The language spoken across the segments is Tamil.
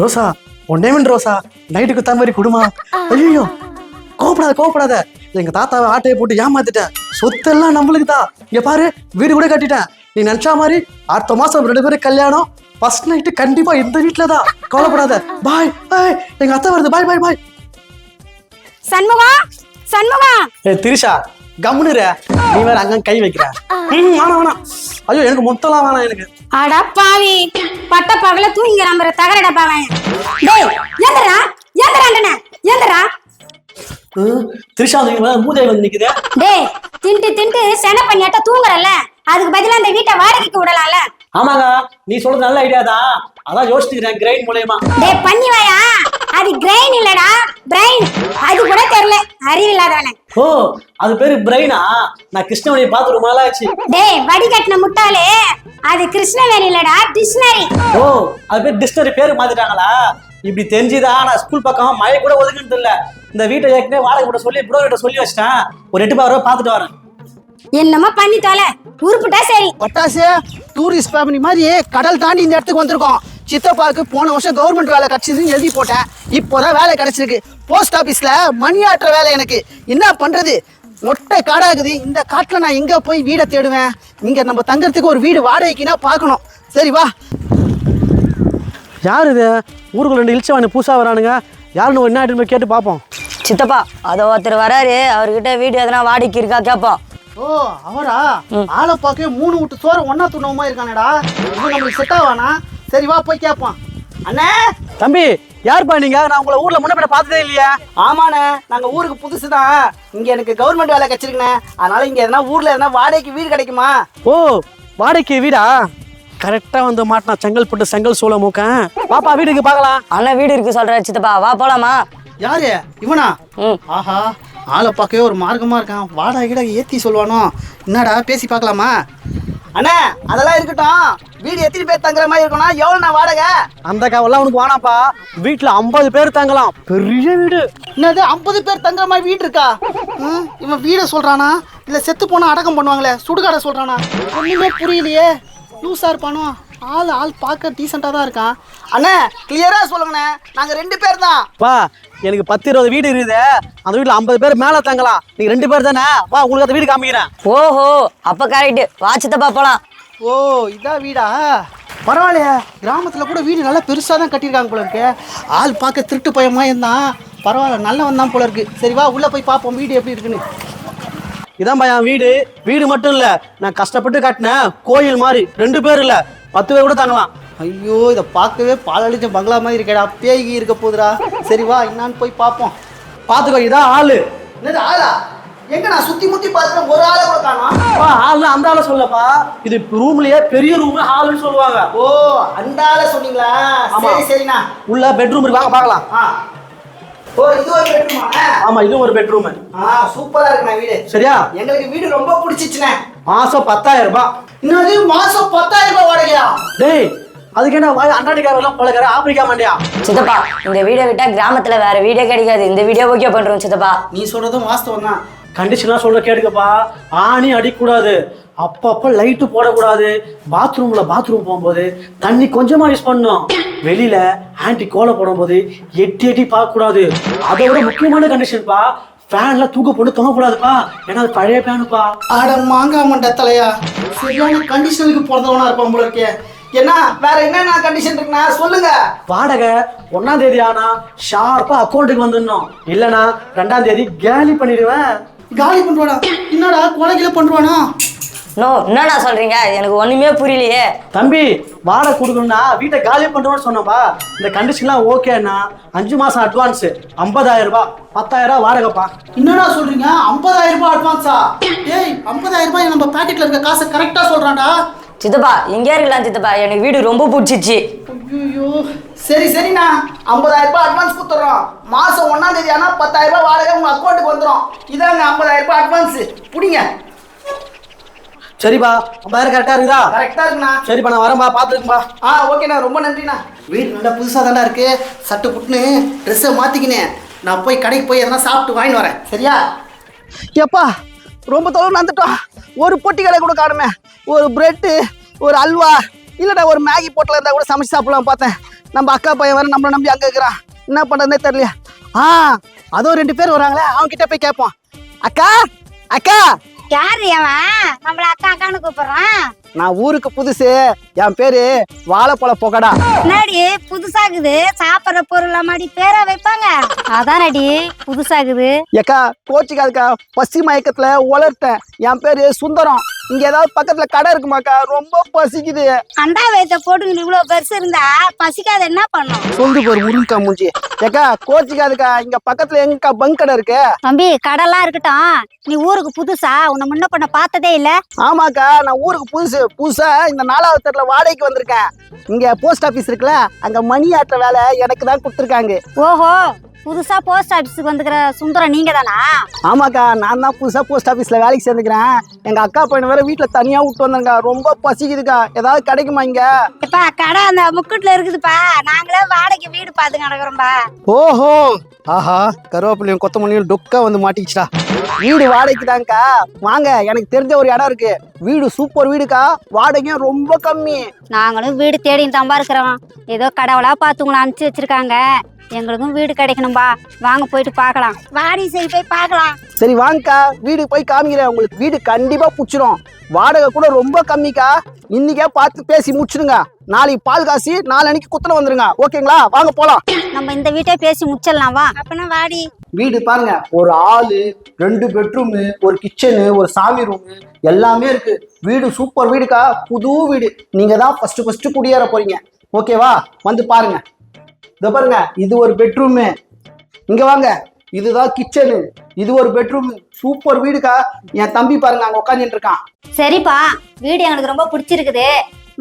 ரோசா ஒன்னே மின் ரோசா நைட்டுக்கு தகுந்த மாதிரி குடுமா. ஐயோ கோவப்படாத கோவப்படாத. எங்க தாத்தாவை ஆட்டையை போட்டு ஏமாத்திட்டேன். சொத்தெல்லாம் நம்மளுக்கு தான். இங்க பாரு வீடு கூட கட்டிட்டேன். நீ நினைச்சா மாதிரி அடுத்த மாசம் ரெண்டு பேரும் கல்யாணம். ஃபர்ஸ்ட் நைட்டு கண்டிப்பா இந்த வீட்டுல தான். கவலைப்படாத. பாய் பாய் எங்க அத்தை வருது. பாய் பாய் பாய் சண்முகம் சண்முகம் ஏ திரிஷா கம்முனுற நீ வேற அங்க கை வைக்கிற. ம், வேணாம் வேணாம். ஐயோ எனக்கு மொத்தம்லாம் வேணாம் எனக்கு. அடா பாவி. பட்ட பகல தூங்கிற மாதிரி தகரடா பாவன். டேய் ஏந்தரா ஏந்தரா ம், திரிஷா வந்து மூதேவி வந்து நிக்குது. டேய் தின்ட்டு தின்ட்டு சென பண்ணியாட்ட தூங்குறல்ல? அதுக்கு பதிலா அந்த வீட்டை வாடகைக்கு விடலாம்ல? ஆமாங்க நீ சொல்றது நல்ல ஐடியா தான். அதான் யோசிச்சுக்கிறேன் கிரைன் மூலயமா. டேய் பண்ணி வாயா. அது கிரெயின் இல்லடா பிரெயின் அது கூட தெரியல. அறிவில்லாதவனே ஓ அது பேரு பிரெயினா நான் கிருஷ்ணவனியை பார்த்து ரொம்ப நாளா ஆச்சு டேய் வடிகட்டின முட்டாளே. அது கிருஷ்ணவேணி இல்லடா டிக்ஷனரி ஓ அது பேர் டிக்ஷனரி பேரு மாத்திட்டாங்களா? இப்படி தெரிஞ்சுதான் நான் ஸ்கூல் பக்கம் மழை கூட ஒதுக்குறது இல்ல. இந்த வீட்டை ஏற்கனவே வாடகை கூட சொல்லி ப்ரோ கிட்ட சொல்லி வச்சிட்டேன். ஒரு எட்டு பாரு பார்த்துட்டு வரேன். என்னமோ பண்ணி தொலை உருப்புட்டா சரி. பட்டாசு டூரிஸ்ட் ஃபேமிலி மாதிரி கடல் தாண்டி இந்த இடத்துக்கு வந்திருக்கோம். சித்தப்பாவுக்கு போன வருஷம் கவர்மெண்ட் வேலை கிடைச்சதுன்னு எழுதி போட்டேன். இப்போதான் வேலை கிடைச்சிருக்கு. போஸ்ட் ஆபீஸ்ல மணி ஆட்டுற வேலை எனக்கு. என்ன பண்றது? மொட்டை காடாகுது. இந்த காட்டுல நான் எங்க போய் வீடை தேடுவேன்? இங்க நம்ம தங்கறதுக்கு ஒரு வீடு வாடகைக்குன்னா பார்க்கணும். சரி வா. யார் இது? ஊருக்குள்ள ரெண்டு இழிச்சவானு புதுசா வரானுங்க. யாருன்னு என்ன ஆயிட்டு கேட்டு பார்ப்போம் சித்தப்பா அதோ ஒருத்தர் வராரு. அவர்கிட்ட வீடு எதனா வாடகைக்கு இருக்கா கேட்போம். ஓ அவரா? ஆளை பார்க்க மூணு விட்டு சோறு ஒன்னா துண்ணமா இருக்கானடா இது நம்மளுக்கு செட் ஆவானா? சரி வா போய் கேட்போம். அண்ணே! தம்பி யாருப்பா நீங்க? நான் உங்களை ஊர்ல முன்ன பார்த்ததே இல்லையா. ஆமாண்ணே நாங்க ஊருக்கு புதுசு தான் இங்க எனக்கு கவர்மெண்ட் வேலை கிடைச்சிருக்குண்ணே. அதனால இங்க எதனா ஊர்ல எதனா வாடகைக்கு வீடு கிடைக்குமா? ஓ வாடகைக்கு வீடா? கரெக்டா வந்து மாட்டினா செங்கல் போட்டு செங்கல் சூளை மூக்கன். பாப்பா வீட்டுக்கு பார்க்கலாம். அண்ணன் வீடு இருக்கு சொல்றாரு சித்தப்பா. வா போலாமா? யாரு? இவனா. ஆஹா ஆளை பார்க்கவே ஒரு மார்க்கமா இருக்கான். வாடகை கீட ஏத்தி சொல்லுவானோ? என்னடா பேசி பார்க்கலாமா? அண்ணே அதெல்லாம் இருக்கட்டும். வீடு எத்தனை பேர் தங்குற மாதிரி இருக்கணும் எவ்வளோண்ணா வாடகை? அந்த கவலாம் உனக்கு வேணாப்பா வீட்டுல ஐம்பது பேர் தங்கலாம். பெரிய வீடு. என்னது ஐம்பது பேர் தங்குற மாதிரி வீடு இருக்கா? ம், இவன் வீடை சொல்றானா? இல்ல செத்து போனா அடக்கம் பண்ணுவாங்களே சுடுகாடை சொல்றானா? ஒண்ணுமே புரியலையே. லூசா இருப்பானோ? ஆள் ஆள் பார்க்க டீசெண்டாக தான் இருக்கான். அண்ணே கிளியரா சொல்லுங்கண்ணே. நாங்க ரெண்டு பேர் தான். பா எனக்கு பத்து இருபது வீடு இருக்குது. அந்த வீட்டுல ஐம்பது பேர் மேல தங்கலாம். நீங்க ரெண்டு பேர் தானே? வா உங்களுக்கு அந்த வீடு காமிக்கிறேன். ஓஹோ அப்ப கரெக்ட் வா சித்தப்பா போலாம். ஓ இதான் வீடா? பரவாயில்லையே. கிராமத்தில் கூட வீடு நல்லா பெருசாக தான் கட்டியிருக்காங்க போல இருக்கு. ஆள் பார்க்க திருட்டு பயமா இருந்தான் பரவாயில்ல நல்லவன் தான் போல இருக்கு. சரி வா உள்ளே போய் பார்ப்போம் வீடு எப்படி இருக்குன்னு. இதான் என் வீடு. வீடு மட்டும் இல்ல நான் கஷ்டப்பட்டு கட்டினேன் கோயில் மாதிரி. ரெண்டு பேர் இல்ல. பத்து பேர் கூட தங்கலாம். ஐயோ இதை பார்க்கவே பாலடிச்ச பங்களா மாதிரி இருக்கேடா. பேய்கி இருக்க போகுதுடா. சரி வா என்னான்னு போய் பார்ப்போம். பாத்துக்கோ இதான் ஆளு. என்னது ஆளா? எங்க நான் சுத்தி முத்தி பார்த்துட்டேன் ஒரு ஆளை கூட காணோம். ஆள்னா அந்த ஆளை சொல்லப்பா. இது ரூம்லயே பெரிய ரூம் ஹால்னு சொல்லுவாங்க. ஓ அந்த ஆளை சொன்னீங்களா? சரி சரிண்ணா. உள்ள பெட்ரூம் இருக்கு வாங்க பார்க்கலாம். ஓ இது ஒரு பெட்ரூமா ஆமா இதுவும் ஒரு பெட்ரூம் ஆ சூப்பரா இருக்குண்ணா வீடு. சரியா? எங்களுக்கு வீடு ரொம்ப பிடிச்சிச்சுண்ணே. மாசம் பத்தாயிரம் ரூபாய். இன்னது மாசம் பத்தாயிரம் ரூபாய் வாடகையா? டேய் அதுக்கு என்ன வாய் அண்டாடிக்காரெல்லாம் பழக்கிற ஆப்பிரிக்கா மாண்டியா? சித்தப்பா இந்த வீடை விட்டா கிராமத்துல வேற வீடே கிடைக்காது. இந்த வீடியோ ஓகே பண்றோம் சித்தப்பா. நீ சொல்றதும் வாஸ்தவம் தான். கண்டிஷனா சொல்ல கேட்டுக்கப்பா. ஆணி அடிக்கக்கூடாது. அப்பப்போ லைட்டு போடக்கூடாது. பாத்ரூம்ல பாத்ரூம் போகும்போது தண்ணி கொஞ்சமா யூஸ் பண்ணணும். வெளியில ஆன்டி கோலை போடும்போது எட்டி எட்டி பார்க்க கூடாது அதை விட முக்கியமான கண்டிஷன்ப்பா ஃபேன்ல தூக்க போட்டு தொங்கக்கூடாதுப்பா. ஏன்னா அது பழைய ஃபேனுப்பா ஆட மாங்காய் மண்ட தலையா. சரியான கண்டிஷனுக்கு பிறந்தவனா இருப்பான் போல இருக்கே. என்ன வேற என்னென்ன கண்டிஷன் இருக்குண்ணா? சொல்லுங்க. வாடகை ஒன்னாம் தேதி ஆனா ஷார்ப்பா அக்கௌண்ட்டுக்கு வந்துடணும். இல்லைன்னா ரெண்டாம் தேதி கேலி பண்ணிடுவேன். காலி பண்றானா என்னடா கொலைகில பண்றானா நோ என்னடா சொல்றீங்க? எனக்கு ஒண்ணுமே புரியலையே. தம்பி வாடகை கொடுக்கணும்னா வீட்டை காலி பண்ணுறோம்னு சொன்னப்பா இந்த கண்டிஷன்லாம் ஓகேன்னா அஞ்சு மாசம் அட்வான்ஸ் ஐம்பதாயிரம் ரூபாய் பத்தாயிரம் ரூபாய் வாடகைப்பா. என்னடா சொல்றீங்க? 50000 ரூபாய் அட்வான்ஸா ஏய் 50000 ரூபாய் நம்ம பாக்கெட்ல இருக்க காசை கரெக்டா சொல்றான்டா. சித்தப்பா இங்கே இருக்கலாம் சித்தப்பா. எனக்கு வீடு ரொம்ப பிடிச்சிச்சு. ஐயோ சரி சரிண்ணா. 50000 ரூபாய் அட்வான்ஸ் கொடுத்துறோம் மாசம் ஒன்னாம் தேதி ஆனா 10000 ரூபாய் வாடகை உங்க அக்கௌண்ட்டுக்கு வந்துரும். இதாங்க 50000 ரூபாய் அட்வான்ஸ் புடிங்க. சரிப்பா ஐம்பதாயிரம் கரெக்டாக இருக்குதா? கரெக்டா இருக்குண்ணா. சரிப்பா நான் வரேன்பா பார்த்துருக்கும்பா ஆ ஓகேண்ணா ரொம்ப நன்றிண்ணா. வீடு நல்லா புதுசாக தானே இருக்கு. சட்டு புட்டுன்னு ட்ரெஸ்ஸை மாற்றிக்கினேன் நான் போய் கடைக்கு போய் எதனா சாப்பிட்டு வாங்கிட்டு வரேன். சரியா? எப்பா ரொம்ப தொலைவு நடந்துட்டோம். ஒரு பொட்டி கடை கூட காணுமே. ஒரு பிரெட்டு ஒரு அல்வா இல்லடா ஒரு மேகி போட்டில் இருந்தா கூட சமைச்சு சாப்பிடலாம் பார்த்தேன். நம்ம அக்கா பையன் வேற நம்மளை நம்பி அங்கே இருக்கிறான். என்ன பண்ணுறதுனே தெரியல ஆ அதோ ரெண்டு பேர் வராங்களே அவங்க கிட்ட போய் கேட்போம். அக்கா அக்கா யாரு அவன்? நம்மள அக்கா அக்கான்னு கூப்பிடுறான். நான் ஊருக்கு புதுசு. என் பேரு வாழைப்பழ புகடா. என்னடி புதுசாகுது. சாப்பிடுற பொருள் மாதிரி பேரா வைப்பாங்க. அதானடி புதுசாகுது. ஏக்கா கோச்சிக்காதுக்கா பசி மயக்கத்துல உளர்த்தேன் என் பேரு சுந்தரம். இங்க ஏதாவது பக்கத்துல கடை இருக்குமாக்கா? ரொம்ப பசிக்குது. அண்டா வயத்த போட்டுக்கிட்டு இவ்வளவு பெருசு இருந்தா பசிக்காத என்ன பண்ணும்? சொல்லு பாரு முருங்கக்கா மூஞ்சி. ஏக்கா கோச்சிக்காதுக்கா. இங்க பக்கத்துல எங்கக்கா பங்க் கடை இருக்கு? தம்பி கடலாம் இருக்கட்டும். நீ ஊருக்கு புதுசா? உன்னை முன்ன பண்ண பார்த்ததே இல்ல? ஆமாக்கா நான் ஊருக்கு புதுசு புதுசா இந்த நாலாவது தெருல வாடகைக்கு வந்திருக்கேன். இங்க போஸ்ட் ஆபீஸ் இருக்குல்ல அங்க மணி ஆட்டுற வேலை எனக்கு தான் கொடுத்துருக்காங்க. ஓஹோ. புதுசா போஸ்ட் ஆபீஸுக்கு வந்துக்கிற சுந்தரம் நீங்க தானா ஆமாக்கா நான் தான் புதுசா போஸ்ட் ஆபீஸ்ல வேலைக்கு சேர்ந்துக்கிறேன். எங்க அக்கா பையனை வேற வீட்டுல தனியா விட்டு வந்தேங்க. ரொம்ப பசிக்குதுக்கா. ஏதாவது கிடைக்குமா இங்க? இப்பா கடை அந்த முக்குட்ல இருக்குதுப்பா. நாங்களே வாடகை வீடு பார்த்து கிடக்குறோம்பா ஓஹோ! ஆஹா கருவேப்பிலையும் கொத்தமல்லியும் டொக்கா வந்து மாட்டிக்கிச்சுடா. வீடு வாடகைக்கு தான்க்கா. வாங்க எனக்கு தெரிஞ்ச ஒரு இடம் இருக்கு. வீடு சூப்பர் வீடுக்கா. வாடகையும் ரொம்ப கம்மி. நாங்களும் வீடு தேடி தம்பா இருக்கிறோம். ஏதோ கடவுளா பார்த்து உங்களை அனுப்பிச்சு வச்சிருக்காங்க. எங்களுக்கும் வீடு கிடைக்கணும்பா. வாங்க போயிட்டு பார்க்கலாம். வாடி சரி போய் பார்க்கலாம். சரி வாங்கக்கா. வீடு போய் காமிக்கிறேன் உங்களுக்கு. வீடு கண்டிப்பா புடிச்சிடும் வாடகை கூட ரொம்ப கம்மிக்கா. இன்னைக்கே பார்த்து பேசி முடிச்சிடுங்க. நாளைக்கு பால் காசி நாளன்னைக்கு குத்தனை வந்துருங்க. ஓகேங்களா? வாங்க போலாம். நம்ம இந்த வீட்டை பேசி முச்சிடலாம் வா. அப்பனா வாடி. வீடு பாருங்க. ஒரு ஹாலு ரெண்டு பெட்ரூமு ஒரு கிச்சனு ஒரு சாமி ரூமு எல்லாமே இருக்கு. வீடு சூப்பர் வீடுக்கா. புது வீடு. நீங்க தான் ஃபர்ஸ்ட் ஃபர்ஸ்ட் குடியேற போறீங்க. ஓகேவா? வந்து பாருங்க. இதோ பாருங்க இது ஒரு பெட்ரூமு இங்க வாங்க. இதுதான் கிச்சனு இது ஒரு பெட்ரூம் சூப்பர் வீடுக்கா. என் தம்பி பாருங்க அங்க உட்காந்துட்டு இருக்கான். சரிப்பா வீடு எங்களுக்கு ரொம்ப பிடிச்சிருக்குது.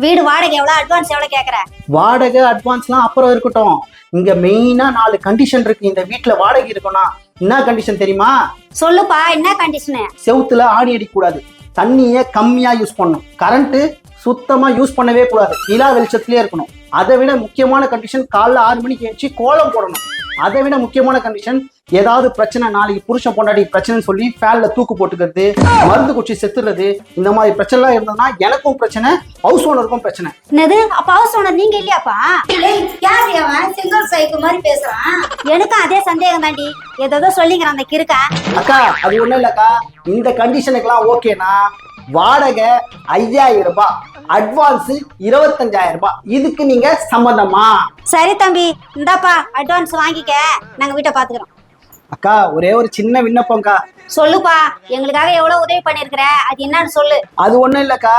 வீடு வாடகை எவ்வளோ அட்வான்ஸ் எவ்வளோ கேட்குற வாடகை அட்வான்ஸ்லாம் அப்புறம் இருக்கட்டும். இங்க மெயினா நாலு கண்டிஷன் இருக்கு. இந்த வீட்ல வாடகை இருக்கணும் என்ன கண்டிஷன் தெரியுமா? சொல்லுப்பா என்ன கண்டிஷனு செவுத்துல ஆணி அடிக்கக்கூடாது. தண்ணியை கம்மியா யூஸ் பண்ணணும். கரண்ட் சுத்தமா யூஸ் பண்ணவே கூடாது. நிலா வெளிச்சத்திலே இருக்கணும். அதை விட முக்கியமான கண்டிஷன் காலைல ஆறு மணிக்கு எழுந்துச்சு கோலம் போடணும். அதை விட முக்கியமான கண்டிஷன் ஏதாவது பிரச்சனை நாளைக்கு புருஷன் பொண்டாட்டி பிரச்சனைன்னு சொல்லி ஃபேன்ல தூக்கு போட்டுக்கிறது மருந்து குச்சி செத்துறது இந்த மாதிரி பிரச்சனைலாம் இருந்ததுன்னா எனக்கும் பிரச்சனை ஹவுஸ் ஓனருக்கும் பிரச்சனை. என்னது? அப்ப ஹவுஸ் ஓனர் நீங்க இல்லையாப்பா? யார் அவன்? சிங்கிள் சைக்கு மாதிரி பேசுறான். எனக்கும் அதே சந்தேகம் தாண்டி. ஏதோ சொல்லிங்கிறான் அந்த கிறுக்கா. அக்கா அது ஒண்ணும் இல்லக்கா. இந்த கண்டிஷனுக்கெல்லாம் ஓகேனா வாடகை ஐயாயிரம் ரூபாய் அட்வான்ஸ் இருபத்தஞ்சாயிரம் ரூபாய். இதுக்கு நீங்க சம்மதமா சரி தம்பி இந்தாப்பா அட்வான்ஸ் வாங்கிக்க. நாங்க வீட்டை பாத்துக்கிறோம். அக்கா ஒரே ஒரு சின்ன விண்ணப்பம்க்கா. சொல்லுப்பா எங்களுக்காக எவ்வளவு உதவி பண்ணிருக்கிற? அது என்னன்னு சொல்லு. அது ஒண்ணும் இல்லக்கா.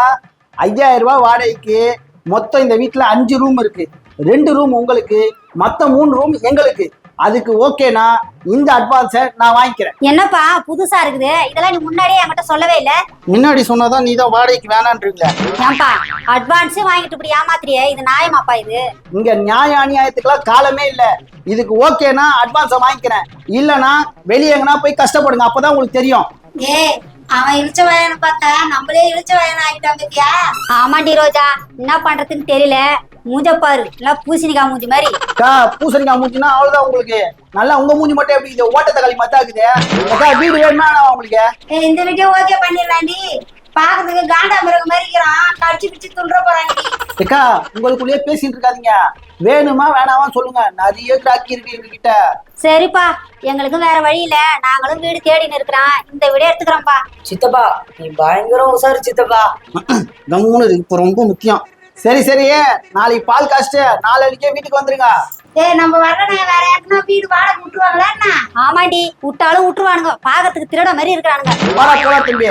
ஐயாயிரம் ரூபாய் வாடகைக்கு மொத்தம் இந்த வீட்ல அஞ்சு ரூம் இருக்கு. ரெண்டு ரூம் உங்களுக்கு மத்த மூணு ரூம் எங்களுக்கு. அதுக்கு ஓகேனா இந்த அட்வான்ஸை நான் வாங்கிக்கிறேன். என்னப்பா புதுசா இருக்குது. இதெல்லாம் நீ முன்னாடியே என்கிட்ட சொல்லவே இல்ல. முன்னாடி சொன்னாதான் நீ தான் வாடகைக்கு வேணான்றீங்களே. ஏன்பா அட்வான்ஸ் வாங்கிட்டு இப்படி ஏமாத்திரியே இது நியாயமாப்பா இது? இங்க நியாய அநியாயத்துக்குலாம் காலமே இல்ல. இதுக்கு ஓகேனா அட்வான்ஸை வாங்கிக்கிறேன். இல்லனா வெளியே எங்கனா போய் கஷ்டப்படுங்க. அப்பதான் உங்களுக்கு தெரியும். ஏய் அவன் இழுச்ச வயனை பார்த்தா நம்மளே இழுச்ச வயனை ஆகிட்டான் பத்தியா? ஆமாண்டி ரோஜா என்ன பண்றதுன்னு தெரியல. மூஞ்ச பாரு. எல்லாம் பூசணிக்காய் மூஞ்சி மாதிரி. அக்கா பூசணிக்காய் மூஞ்சினா அவ்வளவுதான் உங்களுக்கு. நல்லா உங்க மூஞ்சி மட்டும் எப்படி இது ஓட்ட தக்காளி மத்தா இருக்குது அக்கா வீடு வேணுமா உங்களுக்கு? ஏய், இந்த வீடியோ ஓகே பண்ணிடலாண்டி. பாக்கிறதுக்கு காண்டா மிருகம் மாதிரி இருக்கிறான். கடிச்சு பிடிச்சு துண்டுற போறாண்டி அக்கா உங்களுக்குள்ளேயே பேசிட்டு இருக்காதீங்க. வேணுமா வேணாமா சொல்லுங்க. நிறைய கிராக்கி இருக்கு எங்க கிட்ட சரிப்பா. எங்களுக்கும் வேற வழி இல்ல. நாங்களும் வீடு தேடின்னு இருக்கிறோம். இந்த வீடு எடுத்துக்கிறோம்ப்பா. சித்தப்பா நீ பயங்கரம் உசாரு சித்தப்பா. கம்முன்னு இருக்கு இப்போ ரொம்ப முக்கியம். சரி சரி நாளைக்கு பால் காஸ்ட் நாளைக்கே வீட்டுக்கு வந்துருங்க. ஏய் நம்ம வரணும் வேற யாருன்னா வீடு வாடகை விட்டுருவாங்களா என்ன? ஆமாண்டி விட்டாலும் விட்டுருவானுங்க பாக்கிறதுக்கு திருட மாதிரி இருக்கிறானுங்க. வாடா போலாம் தம்பி.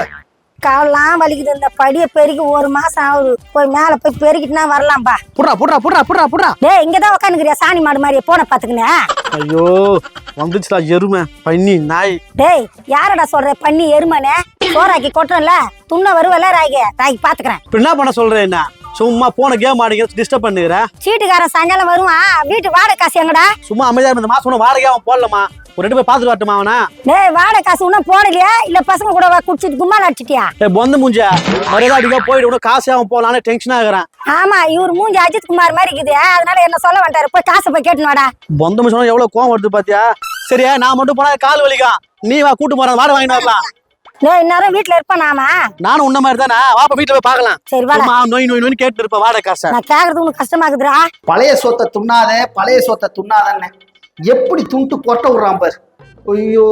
காலெல்லாம் வலிக்குது இந்த படியை பெருக்கி ஒரு மாசம் ஆகுது. போய் மேல போய் பெருக்கிட்டுனா வரலாம்பா. புட்றா புட்றா புட்றா புட்றா புட்றா. டேய் இங்கதான் உட்காந்துக்கிறியா சாணி மாடு மாதிரி போன பாத்துக்கினே. ஐயோ வந்துச்சுடா எருமை பன்னி நாய். டேய் யாரடா சொல்ற பண்ணி எருமனே சோறாக்கி கொட்டுறல துண்ண வருவல ராய்க்கு ராய்க்கு பாத்துக்கிறேன். இப்ப என்ன பண்ண சொல்றேன் என்ன? சும்மா போன கேம் ஆடிங்க டிஸ்டர்ப் பண்ணுகிற சீட்டுக்காரன் சாயங்காலம் வருவான். வீட்டு வாடகை காசு எங்கடா? சும்மா அமைதியா இருந்த மாசம் ஒன்றும் வாடகை அவன் போடலமா ஒரு ரெண்டு போய் பார்த்துட்டு வரட்டுமா அவனா? டேய் வாடகை காசு இன்னும் போடலையா? இல்ல பசங்க கூட வா- குடிச்சிட்டு கும்மால் அடிச்சிட்டியா? ஏ பொந்த மூஞ்ச. மரியாதை அடிக்க போயிட்டு கூட காசு அவன் போலான்னு டென்ஷன் ஆகுறேன் ஆமா இவர் மூஞ்சி அஜித் குமார் மாதிரி இருக்குது. அதனால என்ன சொல்ல வேண்டாரு போய் காசை போய் கேட்டுன்னு வாடா. பொந்த மூஞ்ச எவ்வளவு கோவம் வருது பாத்தியா? சரியா நான் மட்டும் போனா கால் வலிக்கும். நீ வா கூட்டு போற வாடகை வாங்கிட்டு வரலாம். டேய் இந்நேரம் வீட்டுல இருப்பான் நாம. நானும் உன்ன மாதிரி தானே? வாப்பா வீட்டுல போய் பார்க்கலாம். சரி வாடா. சும்மா நோய் நோய் நோய்னு கேட்டு இருப்ப. வாடகை காசை. நான் கேக்குறது உனக்கு கஷ்டமா இருக்குதுடா. பழைய சொத்தை துண்ணாத பழைய சொத்தை துண்ணாதன்னு. எப்படி துண்டு கொட்ட விடுறான் பாரு. ஐயோ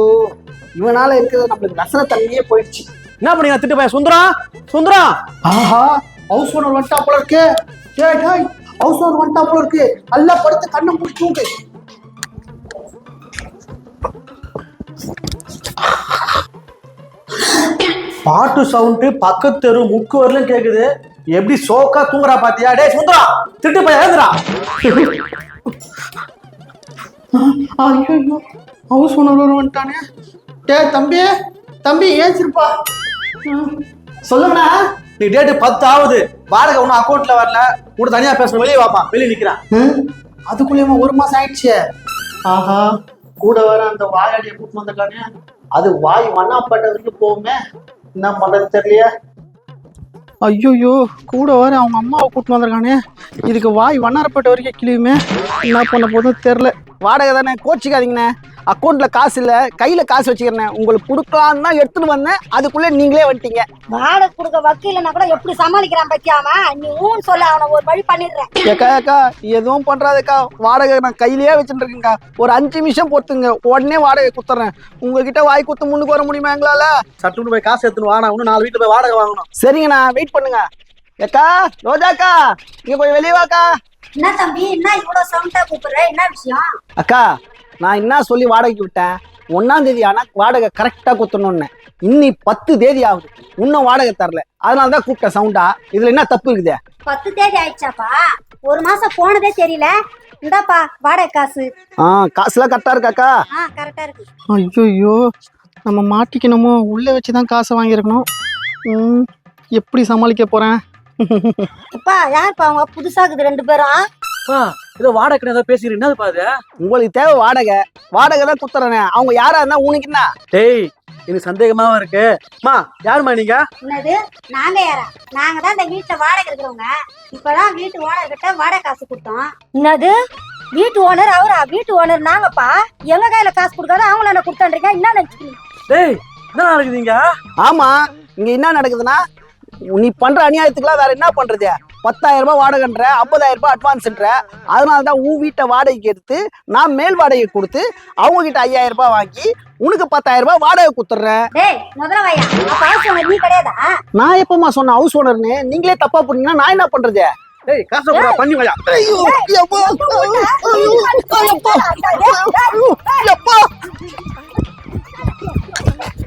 இவனால இருக்கிறது நம்மளுக்கு ரசன தன்மையே போயிடுச்சு. என்ன பண்ணீங்க திட்டு பையன். சுந்தரம் சுந்தரம் ஆஹா ஹவுஸ் ஓனர் வந்துட்டா போல இருக்கு. டேய் டேய் ஹவுஸ் ஓனர் வந்துட்டா போல இருக்கு. நல்லா படுத்து கண்ணை மூடி தூங்கு. பாட்டு சவுண்டு பக்கத்து தெரு முக்கு வரலும் கேக்குது. எப்படி சோக்கா தூங்குறா பாத்தியா? டேய் சுந்தரம் திட்டு பையன் எழுதுறா ஐயோ ஹவுஸ் ஓனர் வந்துட்டானே. டேய் தம்பி தம்பி ஏச்சிருப்பா சொல்லுங்கண்ணா நீ டேட்டு பத்து ஆகுது வாடகை ஒன்றும் அக்கௌண்ட்ல வரல. கூட தனியா பேசணும். வெளியே வாப்பா வெளியே நிக்கிறான் அதுக்குள்ளேயுமா ஒரு மாசம் ஆயிடுச்சு. ஆஹா கூட வர அந்த வாயாடியை கூட்டு வந்திருக்கானே. அது வாய் மண்ணாப்பட்ட வரைக்கும் போகுமே. என்ன பண்றது தெரியலையே. ஐயோயோ கூட வர அவங்க அம்மாவை கூட்டிட்டு வந்திருக்கானே. இதுக்கு வாய் வண்ணாரப்பட்ட வரைக்கும் கிளியுமே என்ன பண்ண போதும் தெரில வாடகை தானே? கோச்சிக்காதீங்கண்ணே. அக்கௌண்ட்ல காசு இல்லை கையில காசு வச்சுக்கிறேன் உங்களுக்கு கொடுக்கலான்னு தான் எடுத்துட்டு வந்தேன். அதுக்குள்ளே நீங்களே வந்துட்டீங்க. வாடகை கொடுக்க வக்கீலனா கூட எப்படி சமாளிக்கிறான் பத்தியாமா? நீ ஊன்னு சொல்ல அவனை ஒரு வழி பண்ணிடுறேன். ஏக்கா ஏக்கா எதுவும் பண்றாதேக்கா. வாடகை நான் கையிலேயே வச்சுட்டு இருக்கேன்க்கா. ஒரு அஞ்சு நிமிஷம் பொறுத்துங்க. உடனே வாடகை குத்துறேன் உங்ககிட்ட வாய் குத்து முன்னுக்கு வர முடியுமா எங்களால? சட்டுன்னு போய் காசு எடுத்துன்னு வாடா. இன்னும் நாலு வீட்டுல போய் வாடகை வாங்கணும். சரிங்கண்ணா வெயிட் பண்ணுங்க. ஏக்கா ரோஜாக்கா இங்க கொஞ்சம் வெளியே வாக்கா. என்ன தம்பி? என்ன இவ்வளவு சவுண்டா கூப்பிடுற? என்ன விஷயம்? அக்கா நான் என்ன சொல்லி வாடகைக்கு விட்டேன்? ஒன்னாம் தேதி ஆனா வாடகை கரெக்டா குத்தணும்னு. இன்னி பத்து தேதி ஆகுது. இன்னும் வாடகை தரல. அதனால தான் கூப்பிட்டேன் சவுண்டா இதுல என்ன தப்பு இருக்குதே? பத்து தேதி ஆயிடுச்சாப்பா? ஒரு மாசம் போனதே தெரியல. இந்தாப்பா வாடகை காசு. ஆ காசுலாம் கரெக்டா இருக்காக்கா ஆ கரெக்டா இருக்கு. ஐயோ நம்ம மாட்டிக்கணுமோ? உள்ளே வச்சு தான் காசை வாங்கியிருக்கணும். ம், எப்படி சமாளிக்க போகிறேன் அப்பா யாருப்பா அவங்க புதுசாக்குது ரெண்டு பேரும் ஏதோ வாடகை ஏதோ பேசிக்கிறீங்க என்னது பாது உங்களுக்கு தேவை வாடகை. வாடகை தான் குத்துறேனே. அவங்க யாரா இருந்தா உனக்கு என்ன? டேய் எனக்கு சந்தேகமாவும் இருக்கு. மா யாருமா நீங்க? என்னது? நாங்க யாரா? நாங்க தான் இந்த வீட்டுல வாடகை இருக்கிறவங்க. இப்பதான் வீட்டு ஓனர் கிட்ட வாடகை காசு கொடுத்தோம். என்னது? வீட்டு ஓனர் அவரா? வீட்டு ஓனர் நாங்கப்பா. எங்க கையில காசு கொடுக்காத அவங்கள என்ன கொடுத்தான்றீங்க? என்ன நினைச்சுக்கிறீங்க? டேய் என்ன நடக்குதுங்க ஆமா இங்க என்ன நடக்குதுன்னா நீ பண்ற அநியாயத்துக்குலாம் வேற என்ன பண்றது? பத்தாயிரம் ரூபாய் வாடகைன்ற ஐம்பதாயிரம் ரூபாய் அட்வான்ஸ்ன்ற அதனால தான் உன் வீட்டை வாடகைக்கு எடுத்து நான் மேல் வாடகை கொடுத்து அவங்க கிட்ட ஐயாயிரம் ரூபாய் வாங்கி உனக்கு பத்தாயிரம் ரூபாய் வாடகை கிடையாதா? நான் எப்பமா சொன்ன ஹவுஸ் ஓனர்னு நீங்களே தப்பா பண்ணீங்கன்னா நான் என்ன பண்றது? டேய் காசை போடா பண்ணி வாயா. ஐயோ, எப்பா, ஐயோ, ஐயோ,